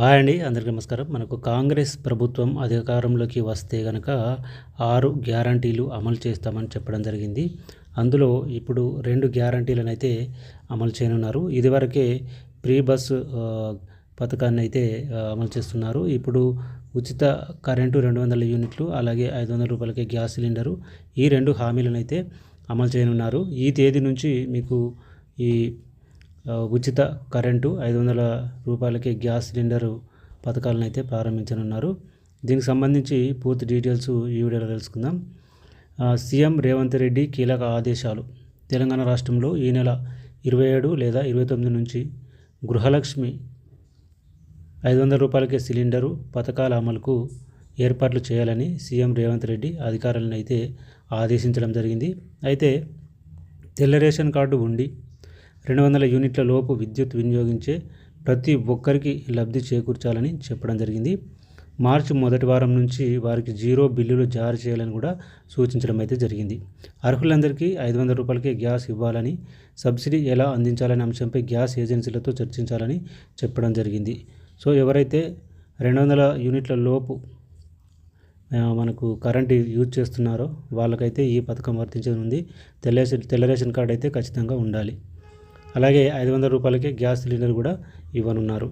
Hi అండి అందరికీ నమస్కారం. మనకు కాంగ్రెస్ ప్రభుత్వం అధికారంలోకి వస్తే కనుక ఆరు గ్యారంటీలు అమలు చేస్తామని చెప్పడం జరిగింది. అందులో ఇప్పుడు రెండు గ్యారంటీలను అయితే అమలు చేయనున్నారు. ఇదివరకే ప్రీ బస్ పథకాన్ని అయితే అమలు చేస్తున్నారు. ఇప్పుడు ఉచిత కరెంటు రెండు వందల యూనిట్లు అలాగే ఐదు వందల రూపాయలకి గ్యాస్ సిలిండరు ఈ రెండు హామీలను అయితే అమలు చేయనున్నారు. ఈ తేదీ నుంచి మీకు ఈ ఉచిత కరెంటు ఐదు వందల రూపాయలకి గ్యాస్ సిలిండరు పథకాలను అయితే ప్రారంభించనున్నారు. దీనికి సంబంధించి పూర్తి డీటెయిల్స్ ఈ వీడియోలో తెలుసుకుందాం. సీఎం రేవంత్ రెడ్డి కీలక ఆదేశాలు. తెలంగాణ రాష్ట్రంలో ఈ నెల ఇరవై ఏడు లేదా ఇరవై తొమ్మిది నుంచి గృహలక్ష్మి ఐదు వందల రూపాయలకే సిలిండరు పథకాల అమలుకు ఏర్పాట్లు చేయాలని సీఎం రేవంత్ రెడ్డి అధికారులను అయితే ఆదేశించడం జరిగింది. అయితే తెల్ల రేషన్ కార్డు ఉండి రెండు వందల యూనిట్ల లోపు విద్యుత్ వినియోగించే ప్రతి ఒక్కరికి లబ్ధి చేకూర్చాలని చెప్పడం జరిగింది. మార్చి మొదటి వారం నుంచి వారికి జీరో బిల్లులు జారీ చేయాలని కూడా సూచించడం అయితే జరిగింది. అర్హులందరికీ ఐదు వందల రూపాయలకే గ్యాస్ ఇవ్వాలని సబ్సిడీ ఎలా అందించాలనే అంశంపై గ్యాస్ ఏజెన్సీలతో చర్చించాలని చెప్పడం జరిగింది. సో ఎవరైతే రెండు వందల యూనిట్ల లోపు మనకు కరెంట్ యూజ్ చేస్తున్నారో వాళ్ళకైతే ఈ పథకం వర్తించేది ఉంది తెల్ల రేషన్- తెల్ల రేషన్ కార్డు అయితే ఖచ్చితంగా ఉండాలి. అలాగే ఐదు వందల రూపాయలకి గ్యాస్ సిలిండర్ కూడా ఇవ్వనున్నారు.